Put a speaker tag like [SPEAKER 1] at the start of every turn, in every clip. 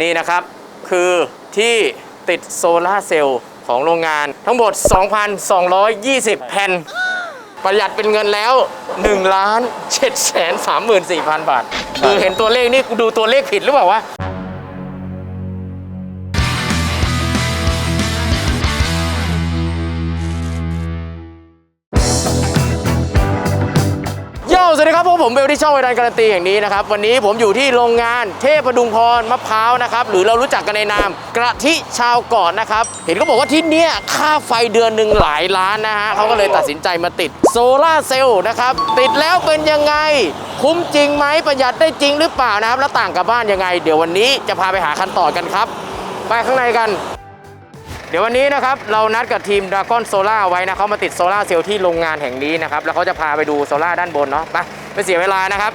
[SPEAKER 1] นี่นะครับ คือที่ติดโซลาเซลล์ของโรงงานทั้งหมด 2,220 แผ่น ประหยัดเป็นเงินแล้ว1ล้าน7แสน34,000 บาท คือเห็นตัวเลขนี่ดูตัวเลขผิดหรือเปล่าวะ ผมเบลที่ช่องเวลาการันตีแห่งนี้นะครับ วันนี้ผมอยู่ที่โรงงานเทพดุงพรมะพร้าวนะครับ หรือเรารู้จักกันในนาม กระทิชาวเกาะนะครับ เห็นเขาบอกว่าที่เนี่ยค่าไฟเดือนหนึ่งหลายล้านนะฮะเขาก็เลยตัดสินใจมาติดโซลาร์เซลล์นะครับ ติดแล้วเป็นยังไง คุ้มจริงไหมประหยัดได้จริงหรือเปล่านะครับ แล้วต่างกับบ้านยังไง เดี๋ยววันนี้จะพาไปหาคันต่อกันครับ ไปข้างในกันเดี๋ยววันนี้นะครับเรานัดกับทีม Dragon Solar ไว้นะเขามาติดโซลาร์เซลล์ที่โรงงานแห่งนี้นะครับ แล้วเขาจะพาไปดูโซล่าด้านบนเนาะไป ไม่เสียเวลานะครับ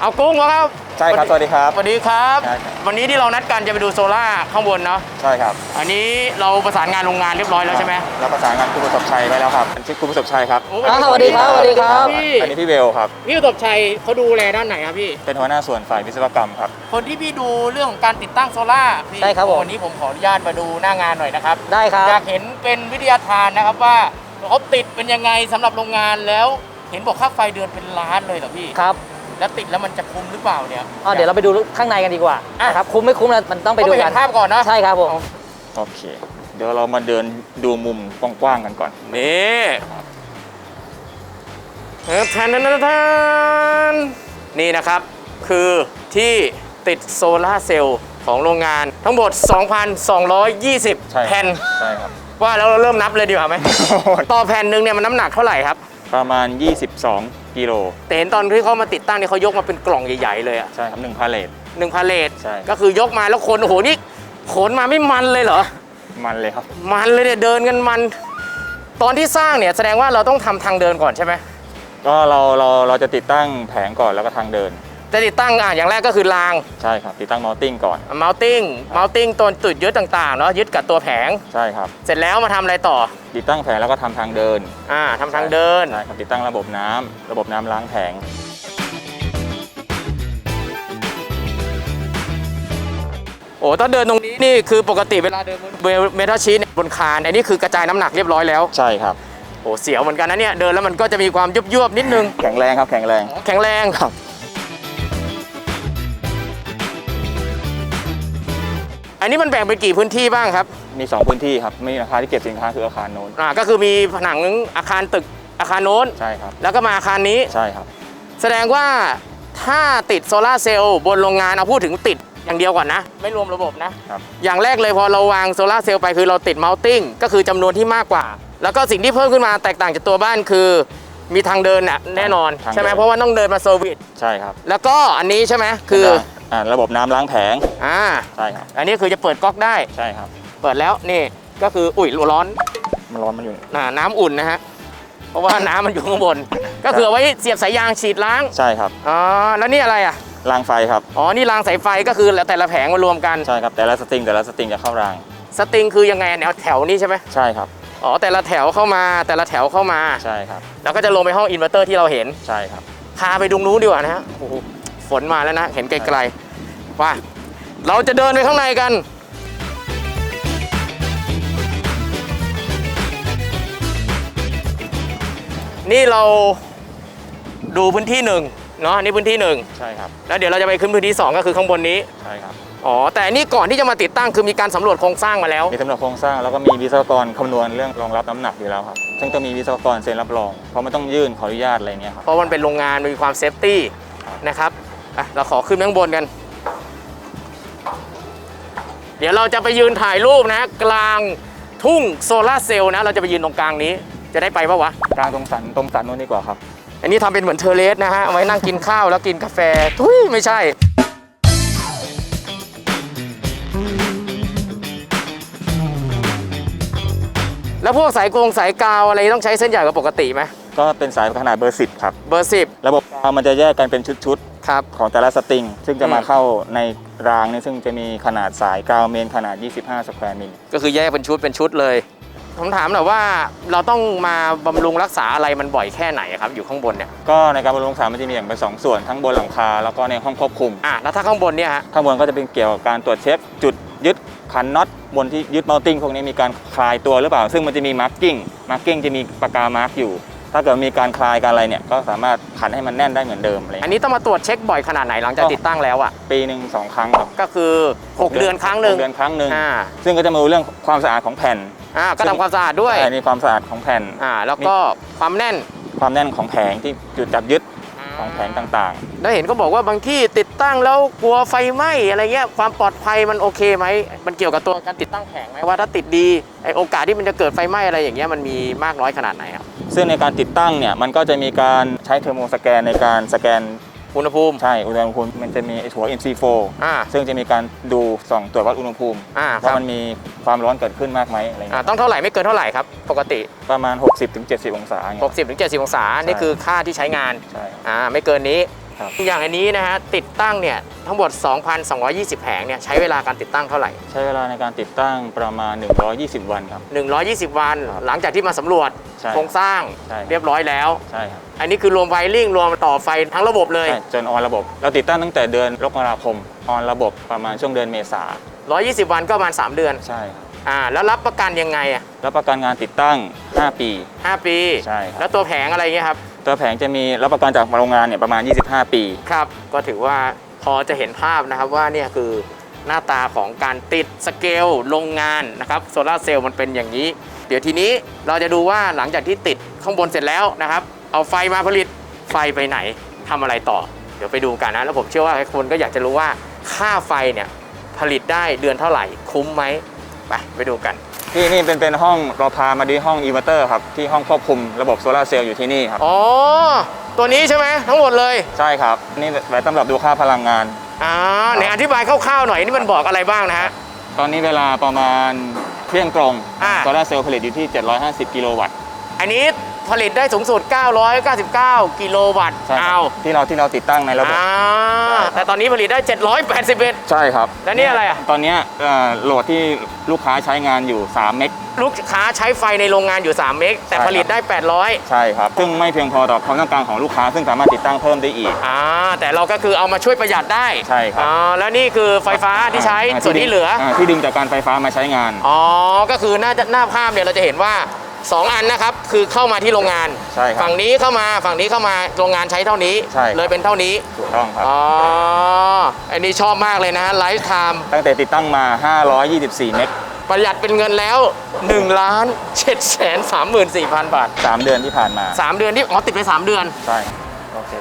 [SPEAKER 1] เอากุ้งวะครับ
[SPEAKER 2] ใช่ครับ สวัสดีครับ
[SPEAKER 1] สวัสดีครับ
[SPEAKER 2] ใช่ครับ
[SPEAKER 1] วันนี้ที่เรานัดกันจะไปดูโซลาร์ข้างบนเนาะ
[SPEAKER 2] ใช่ครับ
[SPEAKER 1] อันนี้เราประสานงานโรงงานเรียบร้อยแล้วใช่ไหม
[SPEAKER 2] เราประสานงานคุณประสบชัยไว้แล้วครับชื่อคุณประสบชัยครับ
[SPEAKER 1] โอ้
[SPEAKER 3] อ่าสวัสดีครับสวัสดีครับ
[SPEAKER 1] พี่
[SPEAKER 2] อันนี้พี่เวลครับ
[SPEAKER 1] พี่ประสบชัยเขาดูแลด้านไหนครับพี่
[SPEAKER 2] เป็นหัวหน้าส่วนฝ่ายวิศวกรรมครับ
[SPEAKER 1] คนที่พี่ดูเรื่องของการติดตั้งโซลาร์พี่
[SPEAKER 3] ใช่ครับผม
[SPEAKER 1] วันนี้ผมขออนุญาตมาดูหน้างานหน่อยนะครับ
[SPEAKER 3] ได้ครับ
[SPEAKER 1] อยากเห็นเป็นวิทยาทานนะครับว่าเขาติดเป็นยังไงสำหรับโรงงานแล้ว เห็นบอกค่าไฟเดือนเป็นล้านเลยเหรอพี่
[SPEAKER 3] ครับ
[SPEAKER 1] แล้วติดแล้วมันจะคุ้มหรือเปล่าเนี่ย
[SPEAKER 3] อ่าเดี๋ยวเราไปดูข้างในกันดีกว่า
[SPEAKER 1] อะ
[SPEAKER 3] ครับคุ้มไม่คุ้มเรามันต้องไป
[SPEAKER 1] ไป
[SPEAKER 3] ดู
[SPEAKER 1] ดู
[SPEAKER 3] กั
[SPEAKER 1] กันนภาพก่อนเนาะ
[SPEAKER 3] ใช่ครับผม
[SPEAKER 2] โอเค เดี๋ยวเรามาเดินดูมุมกว้างๆกันก่อน
[SPEAKER 1] นี่แทนแทนแทนนี่นะครับ คือที่ติดโซลาร์เซลล์ของโรงงานทั้งหมด2,220
[SPEAKER 2] ใช่
[SPEAKER 1] แผ่น
[SPEAKER 2] ใช่ครับ
[SPEAKER 1] ว่าแล้วเราเริ่มนับเลยดีกว่าไหม ต่อแผ่นหนึ่งเนี่ยมันน้ำหนักเท่าไหร่ครับ
[SPEAKER 2] ประมาณ 22 กิโล
[SPEAKER 1] แต่เห็นตอนที่เขามาติดตั้งเนี่ยเขายกมาเป็นกล่องใหญ่ๆเลยอะ
[SPEAKER 2] ใช่ครับหนึ่งพาเลท
[SPEAKER 1] หนึ่งพาเลท
[SPEAKER 2] ใช่
[SPEAKER 1] ก็คือยกมาแล้วคนโอ้โหนี่ขนมาไม่มันเลยเหรอ
[SPEAKER 2] มันเลยครับ
[SPEAKER 1] มันเลยเนี่ยเดินกันมัน ตอนที่สร้างเนี่ยแสดงว่าเราต้องทำทางเดินก่อนใช่ไหม
[SPEAKER 2] ก็เราเราเราจะติดตั้งแผงก่อนแล้วก็ทางเดิน
[SPEAKER 1] จะติดตั้งอะอย่างแรกก็คือราง
[SPEAKER 2] ใช่ครับติดตั้งมอลติ้งก่อน
[SPEAKER 1] มาลติ้งมาลติ้งตัวจุดยึดต่างๆเนาะยึดกับตัวแผง
[SPEAKER 2] ใช่ครับ
[SPEAKER 1] เสร็จแล้วมาทำอะไรต่อ
[SPEAKER 2] ติดตั้งแผงแล้วก็ทำทางเดิน
[SPEAKER 1] อ่าทำทางเดิน
[SPEAKER 2] ใช่ครับติดตั้งระบบน้ำระบบน้ำล้างแผง
[SPEAKER 1] โอ้ถ้าเดินตรงนี้นี่คือปกติเวลาเดินบนเมทัลชีทเนี่ยบนคานอันนี้คือกระจายน้ำหนักเรียบร้อยแล้ว
[SPEAKER 2] ใช่ครับ
[SPEAKER 1] โอ้เสียวเหมือนกันนะเนี่ยเดินแล้วมันก็จะมีความยุบยุบๆนิดนึง
[SPEAKER 2] แข็งแรงครับแข็งแรง
[SPEAKER 1] แข็งแรงครับ อันนี้มันแบ่งเป็นกี่พื้นที่บ้างครับ
[SPEAKER 2] มี 2 พื้นที่ครับมีอาคารที่เก็บสินค้าคืออาคารโน้น
[SPEAKER 1] อ่าก็คือมีผนังอาคารตึกอาคารโน้น
[SPEAKER 2] ใช่ครับ
[SPEAKER 1] แล้วก็มาอาคารนี้
[SPEAKER 2] ใช่ครับ
[SPEAKER 1] แสดงว่าถ้าติดโซลาร์เซลล์บนโรงงานเอาพูดถึงติดอย่างเดียวก่อนนะ ไม่รวมระบบนะ
[SPEAKER 2] ครับ
[SPEAKER 1] อย่างแรกเลยพอเราวางโซลาร์เซลล์ไปคือเราติดมัลติ้งก็คือจำนวนที่มากกว่า แล้วก็สิ่งที่เพิ่มขึ้นมาแตกต่างจากตัวบ้านคือ มีทางเดินน่ะแน่นอน
[SPEAKER 2] ทางเดิน
[SPEAKER 1] ใช่ไหมเพราะว่าต้องเดินมาเซอร์วิส
[SPEAKER 2] ใช่ครับ
[SPEAKER 1] แล้วก็อันนี้ใช่ไหมคือ
[SPEAKER 2] อ่าระบบน้ำล้างแผง
[SPEAKER 1] อ่า
[SPEAKER 2] ใช่ครับ
[SPEAKER 1] อันนี้คือจะเปิดก๊อกได้
[SPEAKER 2] ใช่ครับ
[SPEAKER 1] เปิดแล้วนี่ก็คืออุ้ยร้อน
[SPEAKER 2] มันร้อนมันอยู่
[SPEAKER 1] อ่าน้ำอุ่นนะฮะ เพราะว่า น้ำมันอยู่ข้างบน ก็คือเอาไว้เสียบสายยางฉีดล้าง
[SPEAKER 2] ใช่ครับ
[SPEAKER 1] อ๋อ แล้วนี่อะไรอะ
[SPEAKER 2] รางไฟครับ
[SPEAKER 1] อ๋อ นี่รางสายไฟก็คือแล้วแต่ละแผงมารวมกัน
[SPEAKER 2] ใช่ครับแต่ละสตริงแต่ละสตริงจะเข้าราง
[SPEAKER 1] สตริงคือยังไงแนวแถวนี้ใช่ไหม
[SPEAKER 2] ใช่ครับ
[SPEAKER 1] อ๋อ แต่ละแถวเข้ามา แต่ละแถวเข้ามา
[SPEAKER 2] ใช่ครับ
[SPEAKER 1] แล้วก็จะลงไปห้องอินเวอร์เตอร์ที่เราเห็น
[SPEAKER 2] ใช่ครับ
[SPEAKER 1] พาไปดูนู้นดีกว่านะฮะ โอ้โห ฝนมาแล้วนะ เห็นไกลๆว่าเราจะเดินไปข้างในกันนี่เราดูพื้นที่หนึ่งเนาะอันนี่พื้นที่หนึ่ง
[SPEAKER 2] ใช่ครับ
[SPEAKER 1] แล้วเดี๋ยวเราจะไปขึ้นพื้นที่สองก็คือข้างบนนี้
[SPEAKER 2] ใช่ครับ
[SPEAKER 1] อ๋อแต่อันนี่ก่อนที่จะมาติดตั้งคือมีการสำรวจโครงสร้างมาแล้ว
[SPEAKER 2] มีสำหรับโครงสร้างแล้วก็มีวิศวกรคำนวณเรื่องรองรับน้ำหนักอยู่แล้วครับซึ่งต้องมีวิศวกรเซ็นรับรอง เพราะมันต้องยื่นขออนุญาตอะไรเงี้ยครับ
[SPEAKER 1] เพราะมันเป็นโรงงานมันมีความเซฟตี้นะครับ อะเราขอขึ้นไปข้างบนกัน เดี๋ยวเราจะไปยืนถ่ายรูปนะ กลางทุ่งโซลาร์เซลล์นะ เราจะไปยืนตรงกลางนี้ จะได้ไปปะวะ
[SPEAKER 2] กลางตรงสันตรงสันนู้นดีกว่าครับ
[SPEAKER 1] อันนี้ทำเป็นเหมือนเทอร์เลสนะฮะเอาไว้นั่งกินข้าวแล้วกินกาแฟ ทุยไม่ใช่ แล้วพวกสายกงสายกาวอะไรต้องใช้เส้นใหญ่กว่าปกติไหม
[SPEAKER 2] ก็เป็นสายขนาดเบอร์10ครับ
[SPEAKER 1] เบอร์สิบ
[SPEAKER 2] ระบบกาวมันจะแยกกันเป็นชุด
[SPEAKER 1] ครับ
[SPEAKER 2] ๆของแต่ละสตริง ซึ่งจะมา
[SPEAKER 1] อืม
[SPEAKER 2] เข้าในรางนี่ซึ่งจะมีขนาดสายกาวเมนขนาด 25 สแควร์มิล
[SPEAKER 1] ก็คือแยกเป็นชุดเป็นชุดเลย ผมถามหน่อยว่าเราต้องมาบำรุงรักษาอะไรมันบ่อยแค่ไหนครับอยู่ข้างบนเนี่ย
[SPEAKER 2] ก็ในการบำรุงรักษามันจะมีอย่างเป็นสองส่วนทั้งบนหลังคาแล้วก็ในห้องควบคุม
[SPEAKER 1] อะแล้วถ้าข้างบนเนี่ยฮะ
[SPEAKER 2] ข้างบนก็จะเป็นเกี่ยวกับการตรวจเช็คจุดยึดขันน็อตบนที่ยึดเมาติ้งพวกนี้มีการคลายตัวหรือเปล่า ซึ่งมันจะมีมาร์กิ้งมาร์กิ้งจะมีปากกามาร์กอยู่ ถ้าเกิดมีการคลายการอะไรเนี่ยก็สามารถขันให้มันแน่นได้เหมือนเดิมอะไร
[SPEAKER 1] อัน
[SPEAKER 2] เงี้ย
[SPEAKER 1] นี้ต้องมาตรวจเช็คบ่อยขนาดไหนหลังจากติดตั้งแล้วอะ
[SPEAKER 2] ปีหนึ่งสองครั้งครับ
[SPEAKER 1] ก็คือ 6 เดือนครั้งหนึ่ง
[SPEAKER 2] กเดือนครั้งหนึ่ง
[SPEAKER 1] อ่า
[SPEAKER 2] ซึ่งก็จะมาดูเรื่องความสะอาดของแผ่น
[SPEAKER 1] อ่าก็ทำความสะอาดด้วย
[SPEAKER 2] ใช่มีความสะอาดของแผ่น
[SPEAKER 1] อ่าแล้วก็ความแน่น
[SPEAKER 2] ความแน่นของแผงที่จุดจับยึดของแผงต่าง
[SPEAKER 1] แล้วเห็นก็บอกว่าบางที่ติดตั้งแล้วกลัวไฟไหม้อะไรเงี้ยความปลอดภัยมันโอเคไหม มันเกี่ยวกับตัวการติดตั้งแผงไหมว่าถ้าติดดีไอโอกาสที่มันจะเกิดไฟไหม้อะไรอย่างเงี้ยมันมีมากน้อยขนาดไหนครับ
[SPEAKER 2] ๆ ซึ่งในการติดตั้งเนี่ยมันก็จะมีการใช้เทอร์โมสแกนในการสแกน
[SPEAKER 1] อุณหภูมิ
[SPEAKER 2] ใช่อุณหภูมิมันจะมีไอ้หัว MC4
[SPEAKER 1] อ่า
[SPEAKER 2] ซึ่งจะมีการดูส่องตรวจวัดอุณหภูมิ
[SPEAKER 1] อ่าค
[SPEAKER 2] ว่า
[SPEAKER 1] รับ
[SPEAKER 2] มันมีความร้อนเกิดขึ้นมากไหมอะไร
[SPEAKER 1] อ่า
[SPEAKER 2] เงี้ย
[SPEAKER 1] ต้องเท่าไหร่ไม่เกินเท่าไหร่ครับ ปกติ
[SPEAKER 2] ประมาณ 60-70 องศาเงี้ย
[SPEAKER 1] 60ถึง70 องศา นี่คือค่าที่ใช้งาน
[SPEAKER 2] ใช่ครับ
[SPEAKER 1] อ่า ไม่เกินนี้
[SPEAKER 2] ครับ
[SPEAKER 1] อย่างอันนี้นะฮะติดตั้งเนี่ยทั้งหมด 2,220 แผงเนี่ยใช้เวลาการติดตั้งเท่าไหร่
[SPEAKER 2] ใช้เวลาในการติดตั้งประมาณ 120 วันครับ
[SPEAKER 1] 120 วัน
[SPEAKER 2] ครับ
[SPEAKER 1] หลังจากที่มาสำรวจ
[SPEAKER 2] ใช่
[SPEAKER 1] โครงสร้าง
[SPEAKER 2] ใช่
[SPEAKER 1] เรียบร้อยแล้ว
[SPEAKER 2] ใช่ครับ
[SPEAKER 1] อันนี้คือรวมไวริ่งรวมต่อไฟทั้งระบบเลย
[SPEAKER 2] ใช่จนออนระบบ เราติดตั้งตั้งแต่เดือนมกราคมออนระบบประมาณช่วงเดือนเมษา
[SPEAKER 1] 120 วันก็ประมาณ 3 เดือน
[SPEAKER 2] ใช่ครับ
[SPEAKER 1] อ่าแล้วรับประกันยังไงอะ
[SPEAKER 2] รับประกันงานติดตั้ง 5 ปี
[SPEAKER 1] 5 ปี
[SPEAKER 2] ใช่ครับ
[SPEAKER 1] แล้วตัวแผงอะไรเงี้ยครับ
[SPEAKER 2] ตัวแผงจะมีรับประกันจากโรงงานเนี่ยประมาณ 25 ปี
[SPEAKER 1] ครับ ก็ถือว่าพอจะเห็นภาพนะครับว่าเนี่ยคือหน้าตาของการติดสเกลโรงงานนะครับโซลาร์เซลล์มันเป็นอย่างนี้ เดี๋ยวทีนี้เราจะดูว่าหลังจากที่ติดข้างบนเสร็จแล้วนะครับ เอาไฟมาผลิตไฟไปไหนทำอะไรต่อ เดี๋ยวไปดูกันนะ แล้วผมเชื่อว่าหลายคนก็อยากจะรู้ว่าค่าไฟเนี่ยผลิตได้เดือนเท่าไหร่คุ้มไหมไปไปดูกัน
[SPEAKER 2] ที่นี่เป็นเป็นห้องเราพามาดีห้องอินเวอร์เตอร์ครับที่ห้องควบคุมระบบโซลาร์เซลล์อยู่ที่นี่ครับ
[SPEAKER 1] อ๋อ ตัวนี้ใช่ไหมทั้งหมดเลย
[SPEAKER 2] ใช่ครับ นี่ไว้สำหรับดูค่าพลังงาน
[SPEAKER 1] อ่าไหนอธิบายคร่าวๆหน่อยนี่มันบอกอะไรบ้างนะฮะ
[SPEAKER 2] ตอนนี้เวลาประมาณเที่ยงตรง
[SPEAKER 1] อ่า
[SPEAKER 2] โซลาร์เซลล์ผลิตอยู่ที่ 750 กิโลวัตต์
[SPEAKER 1] อันนี้ ผลิตได้สูงสุด 999 กิโลวัตต์
[SPEAKER 2] ใช่ค
[SPEAKER 1] เอา
[SPEAKER 2] รับที่เราที่เราติดตั้งในระบบ
[SPEAKER 1] อ่าแต่ตอนนี้ผลิตได้ 781
[SPEAKER 2] ใช่ครับ
[SPEAKER 1] แล้วนี่อะไรอะ
[SPEAKER 2] ตอนเนี้ยเอ่อโหลดที่ลูกค้าใช้งานอยู่ 3 เมก
[SPEAKER 1] ลูกค้าใช้ไฟในโรงงานอยู่ 3 เมก แต่
[SPEAKER 2] ใช่ครับ
[SPEAKER 1] ผลิตได้ 800
[SPEAKER 2] ใช่ครับ ซึ่งไม่เพียงพอต่อความต้องการของลูกค้า ซึ่งสามารถติดตั้งเพิ่มได้อีก
[SPEAKER 1] อ่าแต่เราก็คือเอามาช่วยประหยัดได้
[SPEAKER 2] ใช่ครับ
[SPEAKER 1] อ่าแล้วนี่คือไฟฟ้าที่ใช้าส่วนที่เหลือา
[SPEAKER 2] ที่ดึงจากการไฟฟ้ามาใช้งาน
[SPEAKER 1] อ๋อ ก็คือหน้าหน้าภาพเนี่ยเราจะเห็นว่า 2 อันนะครับคือเข้ามาที่โรงงาน
[SPEAKER 2] ใช่ครับ
[SPEAKER 1] ฝั่งนี้เข้ามาฝั่งนี้เข้ามาโรงงานใช้เท่านี้
[SPEAKER 2] ใช่ครับ
[SPEAKER 1] เลยเป็นเท่านี้
[SPEAKER 2] ถูกต้องครับ
[SPEAKER 1] อ๋ออันนี้ชอบมากเลยนะไลฟ์ไทม์
[SPEAKER 2] ตั้งแต่ติดตั้งมา 524 เมก
[SPEAKER 1] ประหยัดเป็นเงินแล้ว1ล้าน7แสน34,000 บาท
[SPEAKER 2] 3 เดือนที่ผ่านมา
[SPEAKER 1] 3 เดือนที่อ๋อติดไป 3 เดือน
[SPEAKER 2] ใช่ โอเค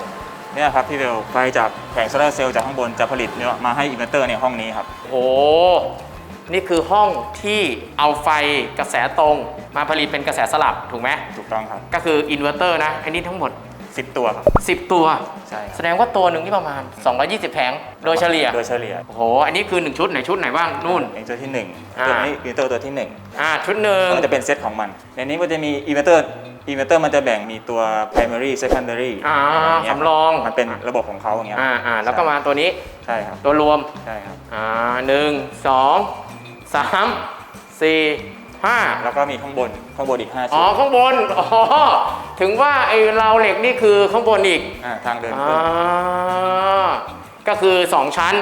[SPEAKER 2] เนี่ยครับที่เร็วไฟจากแผงโซลาร์เซลล์จากข้างบนจะผลิตเนี่ยมาให้อินเวอร์เตอร์ในห้องนี้ครับ
[SPEAKER 1] โอ้ นี่คือห้องที่เอาไฟกระแสตรง มาผลิตเป็นกระแสสลับถูกไหม
[SPEAKER 2] ถูกต้องครับ
[SPEAKER 1] ก็คืออินเวอร์เตอร์นะอันนี้ทั้งหมด
[SPEAKER 2] 10 ตัวครับ
[SPEAKER 1] 10 ตัว
[SPEAKER 2] ใช่ค
[SPEAKER 1] แส
[SPEAKER 2] รับ
[SPEAKER 1] ดงว่าตัวหนึ่งนี่ประมาณ 220 แผงโดยเฉลี่ย
[SPEAKER 2] โดยเฉลี่ย
[SPEAKER 1] โอ้โหอันนี้คือ 1 ชุดไหนชุดไหนบ้างนู่น
[SPEAKER 2] อินเวอร์เตอร์ที่หนึ่ง
[SPEAKER 1] อ่า
[SPEAKER 2] ตัวนี้อินเวอร์เตอร์ตัวที่หนึ่ง
[SPEAKER 1] อ่าชุดหนึ่ง
[SPEAKER 2] มันจะเป็นเซตของมัน ในนี้มันจะมีอินเวอร์เตอร์อินเวอร์เตอร์มันจะแบ่งมีตัว primary secondary
[SPEAKER 1] อ่า
[SPEAKER 2] ย่างเงี้ย
[SPEAKER 1] สำรอง
[SPEAKER 2] มันเป็นระบบของเขาอย่างเงี้ย
[SPEAKER 1] อ่าอ่าแล้วก็มาตัวนี้
[SPEAKER 2] ใช่ครับ
[SPEAKER 1] ตัวรวม
[SPEAKER 2] ใช่ครับ
[SPEAKER 1] อ่าหนึ่งสอง สามสี่ห้า
[SPEAKER 2] แล้วก็มีข้างบนข้างบนอีก5
[SPEAKER 1] อ๋
[SPEAKER 2] ชุ
[SPEAKER 1] อ
[SPEAKER 2] ด
[SPEAKER 1] ข้างบนอ๋อถึงว่าไอ้ราวเหล็กนี่คือข้างบนอีก
[SPEAKER 2] อ่าทางเดิน
[SPEAKER 1] อ่า
[SPEAKER 2] ขึ้น
[SPEAKER 1] ก็คือ2ชั้น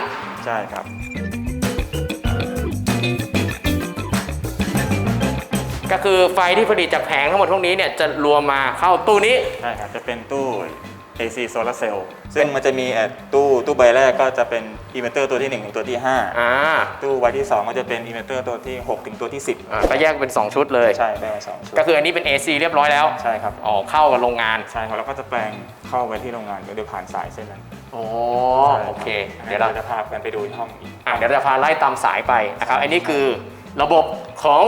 [SPEAKER 2] ใช่ครับ
[SPEAKER 1] ก็คือไฟที่ผลิตจากแผงทั้งหมดพวกนี้เนี่ยจะรวมมาเข้าตู้นี้
[SPEAKER 2] ใช่ครับ จะเป็นตู้ AC solar cell ซึ่งมันจะมีเอ่อตู้ตู้ใบแรกก็จะเป็นอินเวอร์เตอร์ตัวที่1ถึงตัวที่
[SPEAKER 1] อ่า
[SPEAKER 2] 5ตู้ใบที่ 2 ก็จะเป็นอินเวอร์เตอร์ตัวที่ 6 ถึงตัวที่
[SPEAKER 1] อ่าก็แยกเป็น 2 ชุดเลย
[SPEAKER 2] 10ใช่แบ่งเป็นสองชุด
[SPEAKER 1] ก็คืออันนี้เป็น AC เรียบร้อยแล้ว
[SPEAKER 2] ใช่ครับ
[SPEAKER 1] ออกเข้ากับโรงงาน
[SPEAKER 2] ใช่ครับแล้วก็จะแปลงเข้าไปที่โรงงานโดยผ่านสายเส้นนั้น
[SPEAKER 1] โอ้
[SPEAKER 2] ใช่รับ
[SPEAKER 1] โอเค
[SPEAKER 2] อัน
[SPEAKER 1] เดี๋
[SPEAKER 2] นี้
[SPEAKER 1] ยวเรา
[SPEAKER 2] เราจะพากันไปดูที่ห้องอีก
[SPEAKER 1] อะเดี๋ยวเราจะพาไล่ตามสายไปนะครับ อันนี้คือระบบของ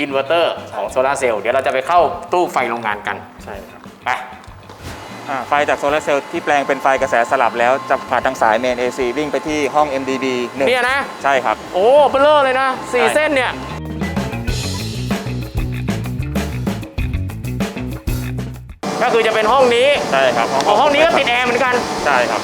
[SPEAKER 1] อินเวอร์เตอร์ของโซลาร์เซลล์เดี๋ยวเราจะไปเข้าตู้ไฟโรงงานกัน
[SPEAKER 2] ใช่ครับ
[SPEAKER 1] ไป
[SPEAKER 2] อ่า ไฟจากโซลาร์เซลล์ที่แปลงเป็นไฟกระแสสลับแล้วจะผ่านทางสายเมน AC วิ่งไปที่ห้อง MDB 1
[SPEAKER 1] เนี่ยนะ
[SPEAKER 2] ใช่ครับ
[SPEAKER 1] โอ้เบลอเลยนะสี่
[SPEAKER 2] ใช่
[SPEAKER 1] เส้นเนี่ย ก็คือจะเป็นห้องนี้
[SPEAKER 2] ใช่ครับ
[SPEAKER 1] อ๋อห้องนี้ก็ติดแอร์เหมือนกัน
[SPEAKER 2] ใช่ครับ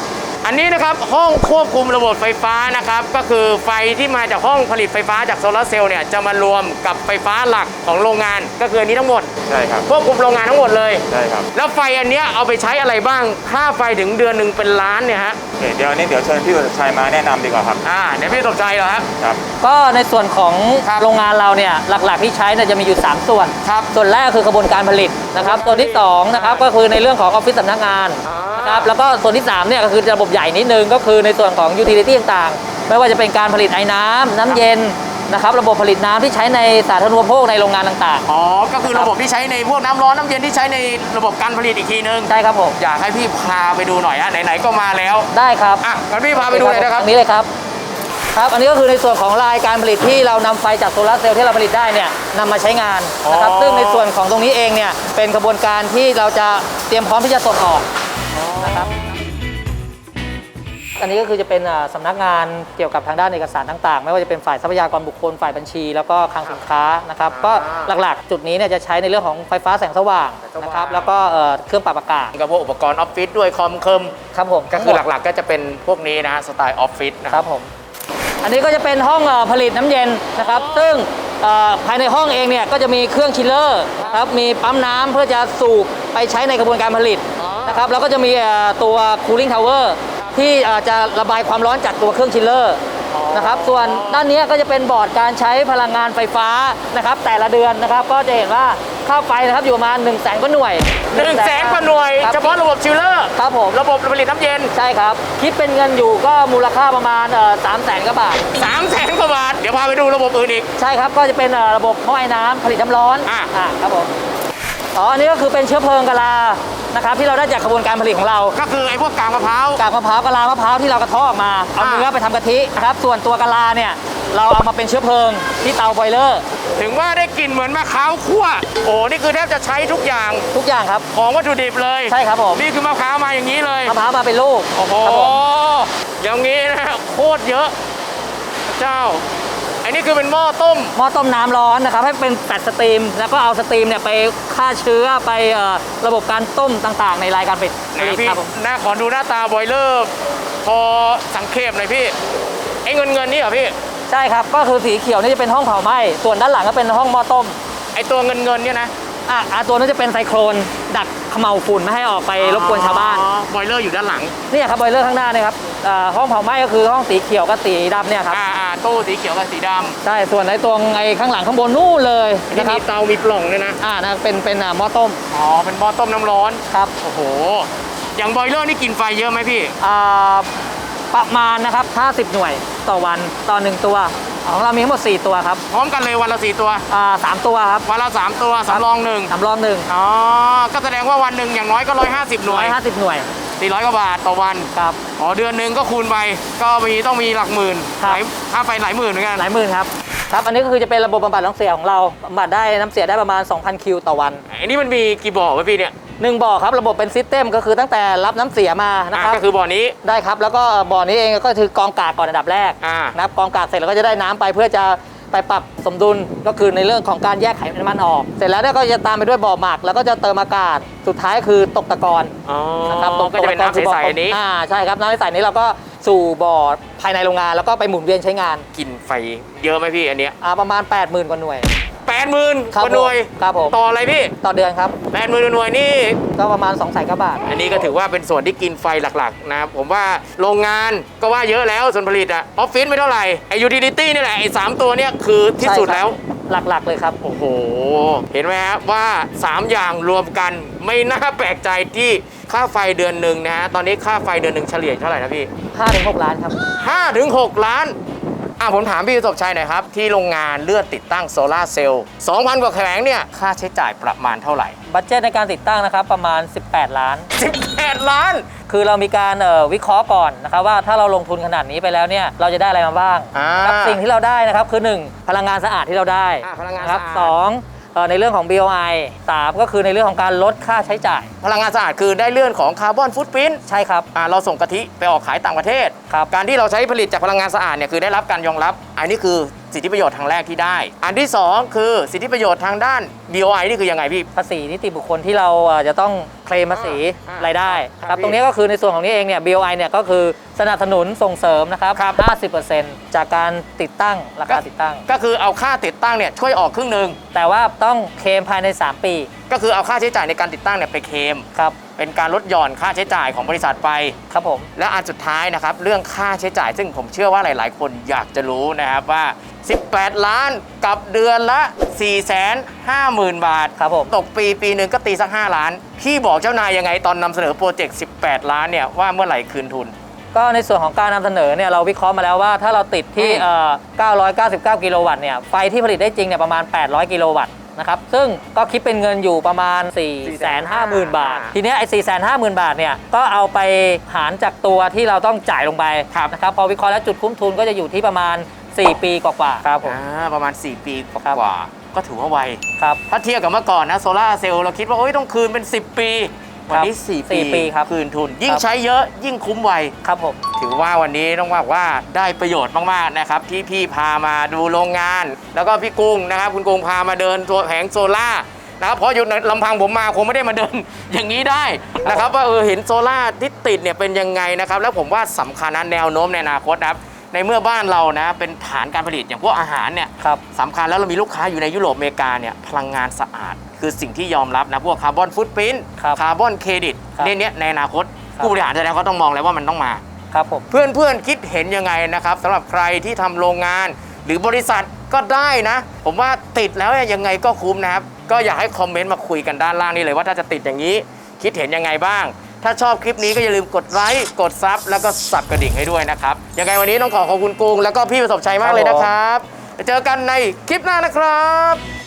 [SPEAKER 1] อันนี้นะครับห้องควบคุมระบบไฟฟ้านะครับก็คือไฟที่มาจากห้องผลิตไฟฟ้าจากโซลาร์เซลล์เนี่ยจะมารวมกับไฟฟ้าหลักของโรงงานก็คืออันนี้ทั้งหมด
[SPEAKER 2] ใช่ครับ
[SPEAKER 1] ควบคุมโรงงานทั้งหมดเลย
[SPEAKER 2] ใช่ครับ
[SPEAKER 1] แล้วไฟอันเนี้ยเอาไปใช้อะไรบ้างค่าไฟถึงเดือนหนึ่งเป็นล้านเนี่ยฮะ
[SPEAKER 2] โอ เคเดี๋ยวอันนี้เดี๋ยวเชิญพี่ประสิทธิ์ชัยมาแนะนำดีกว่าครับ
[SPEAKER 1] อ่าเดี๋ยวพี่ตกใจเหรอครับ
[SPEAKER 2] ครับ
[SPEAKER 3] ก็ในส่วนของ
[SPEAKER 1] ครับ
[SPEAKER 3] โรงงานเราเนี่ยหลักๆที่ใช้เนี่ยจะมีอยู่ 3 ส่วน
[SPEAKER 1] ครับ
[SPEAKER 3] ส่วนแรกคือกระบวนการผลิตนะครับ ส่วนที่2นะครับก็คือในเรื่องของออฟฟิศสำนักงาน
[SPEAKER 1] อ่าน
[SPEAKER 3] นะครับแล้วก็ส่วนที่3เนี่ยก็คือระบบใหญ่นิดนึงก็คือในส่วนของยูทิลิตี้ต่างๆ ไม่ว่าจะเป็นการผลิตไอ้น้ำน้ำเย็น นะครับระบบผลิตน้ำที่ใช้ในสาธารณูปโภคในโรงงานต่าง
[SPEAKER 1] อ๋อ ก็คือระบบที่ใช้ในพวกน้ำร้อนน้ำเย็นที่ใช้ในระบบการผลิตอีกทีนึง
[SPEAKER 3] ๆ ใช่ครับผม
[SPEAKER 1] อยากให้พี่พาไปดูหน่อยฮะไหนๆก็มาแล้ว
[SPEAKER 3] ได้ครับ
[SPEAKER 1] อะงั้นพี่พาไปดูหน่อยนะครับ
[SPEAKER 3] ตรงนี้เลยครับครับ อันนี้ก็คือในส่วนของรายการผลิตที่เรานำไฟจากโซลาร์เซลล์ที่เราผลิตได้เนี่ยนำมาใช้งานนะครับ
[SPEAKER 1] อ๋อ
[SPEAKER 3] ซึ่งในส่วนของตรงนี้เองเนี่ยเป็นกระบวนการที่เราจะเตรียมพร้อมที่จะส่งออกนะครับ อันนี้ก็คือจะเป็นอ่าสำนักงานเกี่ยวกับทางด้านเอกสารต่างๆ ไม่ว่าจะเป็นฝ่ายทรัพยากรบุคคลฝ่ายบัญชี แล้วก็คลังสินค้านะครับก็หลักๆ จุดนี้เนี่ยจะใช้ในเรื่องของไฟฟ้าแสงสว่างนะครับแล้วก็เอ่อเครื่องปรับอากาศ
[SPEAKER 1] กับพวกอุปกรณ์ออฟฟิศด้วยคอมเคิม
[SPEAKER 3] ครับผม
[SPEAKER 1] ก็คือหลักๆ ก็จะเป็นพวกนี้นะฮะสไตล์ออฟฟิศนะ
[SPEAKER 3] ค
[SPEAKER 1] ค
[SPEAKER 3] รั
[SPEAKER 1] รั
[SPEAKER 3] บบผมอันนี้ก็จะเป็นห้องเอ่อผลิตน้ำเย็นนะครับ ซึ่งเอ่อภายในห้องเองเนี่ยก็จะมีเครื่องชิลเลอร์นะครับมีปั๊มน้ำเพื่อจะสูบไปใช้ในกระบวนการผลิตนะครับแล้วก็จะมีเอ่อตัว cooling tower ที่เอ่ อจะระบายความร้อนจากตัวเครื่องชิลเลอร์นะครับส่วนด้านนี้ก็จะเป็นบอร์ดการใช้พลังงานไฟฟ้านะครับแต่ละเดือนนะครับก็จะเห็นว่าค่าไฟนะครับอยู่ประมาณ1นึ่งแสนกว่าหน่วย
[SPEAKER 1] หนึ่งแสนกว่าหน่วย
[SPEAKER 3] ครับ
[SPEAKER 1] เฉพาะระบบชิลเลอร์
[SPEAKER 3] ครับผม
[SPEAKER 1] ระบบผลิตน้ำเย็น
[SPEAKER 3] ใช่ครับ คิดเป็นเงินอยู่ก็มูลค่าประมาณสามแสนกว่าบาท
[SPEAKER 1] 3ามแสนกว่าบาท เดี๋ยวพาไปดูระบบอื่นอีก
[SPEAKER 3] ใช่ครับก็จะเป็นเอ่อระบบหม้อไอ้น้ำผลิตน้ำร้อน
[SPEAKER 1] อะ
[SPEAKER 3] ครับผม อ๋ออันนี้ก็คือเป็นเชื้อเพลิงกะลานะครับที่เราได้จากกระบวนการผลิตของเรา
[SPEAKER 1] ก็คือไอ้พวกกากมะพร้าว
[SPEAKER 3] กากมะพร้าวกะลามะพร้าวที่เรากระเทาะออกมาเอา
[SPEAKER 1] อะ
[SPEAKER 3] เนื้อไปทำกะทินะครับส่วนตัวกะลาเนี่ยเราเอามาเป็นเชื้อเพลิงที่เตาบอยเลอร์
[SPEAKER 1] ถึงว่าได้กลิ่นเหมือนมะพร้าวคั่ว โอ้นี่คือแทบจะใช้ทุกอย่าง
[SPEAKER 3] ทุกอย่างครับ
[SPEAKER 1] ของวัตถุดิบเลย
[SPEAKER 3] ใช่ครับผม
[SPEAKER 1] นี่คือมะพร้าวมาอย่างนี้เลย
[SPEAKER 3] มะพร้าวมาเป็นลูก
[SPEAKER 1] โอ้โห
[SPEAKER 3] ครับผม
[SPEAKER 1] อย่างนี้นะโคตรเยอะพระเจ้า อันนี้คือเป็นหม้อต้ม
[SPEAKER 3] หม้อต้มน้ำร้อนนะครับให้เป็นแฟลตสตรีม แล้วก็เอาสตรีมเนี่ยไปฆ่าเชื้อไปเอ่อระบบการต้มต่างๆ ในรายการผลิต
[SPEAKER 1] นะพี่
[SPEAKER 3] ครับผม
[SPEAKER 1] หน้าขอดูหน้าตาบอยเลอร์พอสังเขปหน่อยพี่ไอ้เงินเงินนี่เหรอพี่
[SPEAKER 3] ใช่ครับ ก็คือสีเขียวนี่จะเป็นห้องเผาไหม้ส่วนด้านหลังก็เป็นห้องหม้อต้ม
[SPEAKER 1] ไอ้ตัวเงินเงินเนี่ยนะ
[SPEAKER 3] อะอะตัวนั้นจะเป็นไซโครน ดักเขม่าวฝุ่นไม่ให้ออกไปรบกวนชาวบ้าน
[SPEAKER 1] อ๋อบอยเลอร์อยู่ด้านหลัง
[SPEAKER 3] เนี่ยครับบอยเลอร์ข้างหน้าเนี่ยครับอ่าห้องเผาไหม้ก็คือห้องสีเขียวกับสีดำเนี่ยครับ
[SPEAKER 1] อ่าอ่าตู้สีเขียวกับสีด
[SPEAKER 3] ใช่ ส่วนในตรงไอ้ข้างหลังข้างบนนู่นเลยำ
[SPEAKER 1] ที่
[SPEAKER 3] นะครั
[SPEAKER 1] มี
[SPEAKER 3] บ
[SPEAKER 1] เตามีปล่องด้วยนะ
[SPEAKER 3] อ่านะเป็นเป็นอ่าหม้อต้ม
[SPEAKER 1] อ๋อ เป็นหม้อต้มน้ำร้อน
[SPEAKER 3] ครับ
[SPEAKER 1] โอ้โห อย่างบอยเลอร์นี่กินไฟเยอะไหมพี่
[SPEAKER 3] อ่า ประมาณนะครับ 50 หน่วยต่อวันต่อหนึ่งตัว ของเรามีทั้งหมด 4 ตัวครับ
[SPEAKER 1] พร้อมกันเลยวันละสี่ตัว
[SPEAKER 3] อ่าสามตัวครับ
[SPEAKER 1] วันละสามตัวสำรองหนึ่ง
[SPEAKER 3] สำรองหนึ่ง
[SPEAKER 1] อ๋อ ก็แสดงว่าวันหนึ่งอย่างน้อยก็ร้อยห้าสิบหน่
[SPEAKER 3] ร้
[SPEAKER 1] ว
[SPEAKER 3] อย
[SPEAKER 1] ย
[SPEAKER 3] ห้าสิบหน่วย
[SPEAKER 1] สี่ร้อยกว่าบาทต่อวัน
[SPEAKER 3] ครับ
[SPEAKER 1] อ๋อเดือนหนึ่งก็คูณไปก็มีต้องมีหลักหมื่น
[SPEAKER 3] ครับ
[SPEAKER 1] หลายค่าไฟหลายหมื่นเหมือนกัน
[SPEAKER 3] หลายหมื่นครับ ครับ อันนี้ก็คือจะเป็นระบบบำบัดน้ำเสียของเราบำบัดได้น้ำเสียได้ประมาณ 2,000 คิวต่อวัน
[SPEAKER 1] อันนี้มันมีกี่บ่อวะพี่เนี่ย
[SPEAKER 3] หนึ่งบ่อครับระบบเป็นซิสเต็มก็คือตั้งแต่รับน้ำเสียมานะ
[SPEAKER 1] อะ
[SPEAKER 3] ครับ
[SPEAKER 1] ก็คือบ่อนี้
[SPEAKER 3] ได้ครับแล้วก็บ่อนี้เองก็คือกองกากก่อนอันดับแรก
[SPEAKER 1] อ่า
[SPEAKER 3] นะครับกองกากเสร็จแล้วก็จะได้น้ำไปเพื่อจะไปปรับสมดุลก็คือในเรื่องของการแยกไขมันออก เสร็จแล้วเนี่ยก็จะตามไปด้วยบ่อหมัก แล้วก็จะเติมอากาศสุดท้ายคือตกตะกอน
[SPEAKER 1] อ๋อ
[SPEAKER 3] นะครับต
[SPEAKER 1] ก็จะเป็นน้ำใสๆอันนี้
[SPEAKER 3] อ่าใช่ครับน้ำใสๆนี้เราก็สู่บ่อภายในโรงงาน แล้วก็ไปหมุนเวียนใช้งาน
[SPEAKER 1] กินไฟเยอะไหมพี่อันเนี้ย
[SPEAKER 3] อ่าประมาณ 80,000 กว่าหน่วย
[SPEAKER 1] แปดหมื่น
[SPEAKER 3] ครับ
[SPEAKER 1] กว่าหน่วย
[SPEAKER 3] ผมครับผม
[SPEAKER 1] ต่ออะไรพี่
[SPEAKER 3] ต่อเดือนครับ
[SPEAKER 1] แปดหมื่นหน่วยนี่
[SPEAKER 3] ก็ประมาณ2 0 0 0 0กว่าบาท
[SPEAKER 1] อันนี้ก็ถือว่าเป็นส่วนที่กินไฟหลักๆนะครับผมว่าโรงงานก็ว่าเยอะแล้วส่วนผลิตอะออฟฟิศไม่เท่าไหร่ไอยูทิลิตี้นี่แหละไอสามตัวเนี่ยคือที่สุดแล้ว
[SPEAKER 3] หลักๆเลยครับ
[SPEAKER 1] โอ้โห เห็นไหมครับว่า 3 อย่างรวมกันไม่น่าแปลกใจที่ค่าไฟเดือนหนึ่งนะฮะ ตอนนี้ค่าไฟเดือนหนึ่งเฉลี่ยเท่าไหร่นะพี่
[SPEAKER 3] 5-6 ล้านครับ
[SPEAKER 1] 5ถึง6ล้าน อะผมถามพี่ประสบชัยหน่อยครับ ที่โรงงานเลือดติดตั้งโซลาร์เซลล์2,000 กว่าแผงเนี่ย ค่าใช้จ่ายประมาณเท่าไหร่
[SPEAKER 3] บัตเจตในการติดตั้งนะครับประมาณ 18 ล้าน
[SPEAKER 1] 18 ล้าน
[SPEAKER 3] คือเรามีการเอ่อวิเคราะห์ก่อนนะครับว่าถ้าเราลงทุนขนาดนี้ไปแล้วเนี่ยเราจะได้อะไรมาบ้าง
[SPEAKER 1] อ่า
[SPEAKER 3] ครับสิ่งที่เราได้นะครับคือ 1 พลังงานสะอาดที่เราได้
[SPEAKER 1] อ่าพลังงาน
[SPEAKER 3] นะครับ
[SPEAKER 1] สะอาด
[SPEAKER 3] สองเอ่อ ในเรื่องของ BOI 3 ก็คือในเรื่องของการลดค่าใช้จ่าย
[SPEAKER 1] พลังงานสะอาดคือได้เลื่อนของคาร์บอนฟุตพิ้น
[SPEAKER 3] ใช่ครับ
[SPEAKER 1] อ่าเราส่งกะทิไปออกขายต่างประเทศ
[SPEAKER 3] ครับ
[SPEAKER 1] การที่เราใช้ผลิตจากพลังงานสะอาดเนี่ยคือได้รับการยอมรับ อันนี้คือ สิทธิประโยชน์ทางแรกที่ได้ อันที่สองคือสิทธิประโยชน์ทางด้าน BOI นี่คือยังไงพี่
[SPEAKER 3] ภาษีนิติบุคคลที่เราเอ่อจะต้องเคลมภาษี
[SPEAKER 1] อ่ารา
[SPEAKER 3] ยได้
[SPEAKER 1] ครับ
[SPEAKER 3] ครับ
[SPEAKER 1] พี่
[SPEAKER 3] ตรงนี้ก็คือในส่วนของนี้เองเนี่ย BOI เนี่ยก็คือสนับสนุนส่งเสริมนะครับ 50%จากการติดตั้งราคาติดตั้ง
[SPEAKER 1] ก็คือเอาค่าติดตั้งเนี่ยช่วยออกครึ่งหนึ่ง
[SPEAKER 3] แต่ว่าต้องเคลมภายใน 3 ปี
[SPEAKER 1] ก็คือเอาค่าใช้จ่ายในการติดตั้งเนี่ยไปเคลม
[SPEAKER 3] ครับ
[SPEAKER 1] เป็นการลดหย่อนค่าใช้จ่ายของบริษัทไป
[SPEAKER 3] ครับผม
[SPEAKER 1] และอันสุดท้ายนะครับเรื่องค่าใช้จ่ายซึ่งผมเชื่อว่าหลาย ๆ คนอยากจะรู้นะครับว่า 18 ล้านกับเดือนละ 4 5 0 0 0 0 บาท
[SPEAKER 3] ครับผม
[SPEAKER 1] ตกปีปีหนึ่งก็ตีสัก 5 ล้าน พี่บอกเจ้านายยังไงตอนนำเสนอโปรเจกต์ 18 ล้านเนี่ย ว่าเมื่อไหร่คืนทุน
[SPEAKER 3] ก็ในส่วนของการนำเสนอเนี่ยเราวิเคราะห์มาแล้วว่า ถ้าเราติดที่
[SPEAKER 1] อืม
[SPEAKER 3] เอ่อ999 กิโลวัตต์เนี่ยไฟที่ผลิตได้จริงเนี่ยประมาณ 800 กิโลวัตต์นะครับซึ่งก็คิดเป็นเงินอยู่ประมาณ 450,000 บาท ทีเนี้ยไอ้ 450,000 บาทเนี่ยก็เอาไปหารจากตัวที่เราต้องจ่ายลงไป
[SPEAKER 1] ครับ
[SPEAKER 3] นะครับพอวิเคราะห์แล้วจุดคุ้มทุนก็จะอยู่ที่ประมาณ 4 ปีกว่าๆครับผม
[SPEAKER 1] อ่าประมาณ 4 ปีก
[SPEAKER 3] ครับ
[SPEAKER 1] ว่าๆก็ถือว่าไว
[SPEAKER 3] ครับ
[SPEAKER 1] ถ้าเทียบกับเมื่อก่อนนะโซลาร์เซลล์เราคิดว่า โอ้ยต้องคืนเป็น 10 ปี วันนี้
[SPEAKER 3] ครับ
[SPEAKER 1] 4 ปี
[SPEAKER 3] สี่ปีครับ
[SPEAKER 1] คืนทุน ยิ่ง
[SPEAKER 3] ครับ
[SPEAKER 1] ใช้เยอะยิ่งคุ้มไว
[SPEAKER 3] ครับผม
[SPEAKER 1] ถือว่าวันนี้ต้องบอกว่าได้ประโยชน์มาก ๆ นะครับ ที่พี่พามาดูโรงงาน แล้วก็พี่กุ้งนะครับ คุณกุ้งพามาเดินตัวแผงโซล่าร์นะครับเพราะอยู่ในลำพังผมมาคงไม่ได้มาเดิน อย่างนี้ได้นะครับ ว่าเออเห็นโซล่าร์ที่ติดเนี่ยเป็นยังไงนะครับ แล้วผมว่าสำคัญนะแนวโน้มในอนาคตนะครับ ในเมื่อบ้านเรานะเป็นฐานการผลิตอย่างพวกอาหารเนี่ย
[SPEAKER 3] ครับ
[SPEAKER 1] สำคัญแล้วเรามีลูกค้าอยู่ในยุโรปอเมริกาเนี่ยพลังงานสะอาด คือสิ่งที่ยอมรับนะพวกคาร์บอนฟุตปรินท์
[SPEAKER 3] ครับ
[SPEAKER 1] คาร์บอนเครดิต
[SPEAKER 3] ครับ
[SPEAKER 1] เนี่ยเนี่ยในอนาคต
[SPEAKER 3] ครับ
[SPEAKER 1] ผู้บริหารแสดงเขาต้องมองแล้วว่ามันต้องมา
[SPEAKER 3] ครับผม
[SPEAKER 1] เพื่อนๆคิดเห็นยังไงนะครับสำหรับใครที่ทำโรงงาน หรือบริษัทก็ได้นะ ผมว่าติดแล้วเนี่ยยังไงก็คุ้มนะครับ ก็อยากให้คอมเมนต์มาคุยกันด้านล่างนี่เลยว่าถ้าจะติดอย่างนี้ คิดเห็นยังไงบ้าง ถ้าชอบคลิปนี้ก็อย่าลืมกดไลค์กดซับแล้วก็สับกระดิ่งให้ด้วยนะครับยังไงวันนี้ต้องขอขอบคุณกรุงแล้วก็พี่ประสบชัยมากเลยนะครับเจอกันในคลิปหน้านะครับ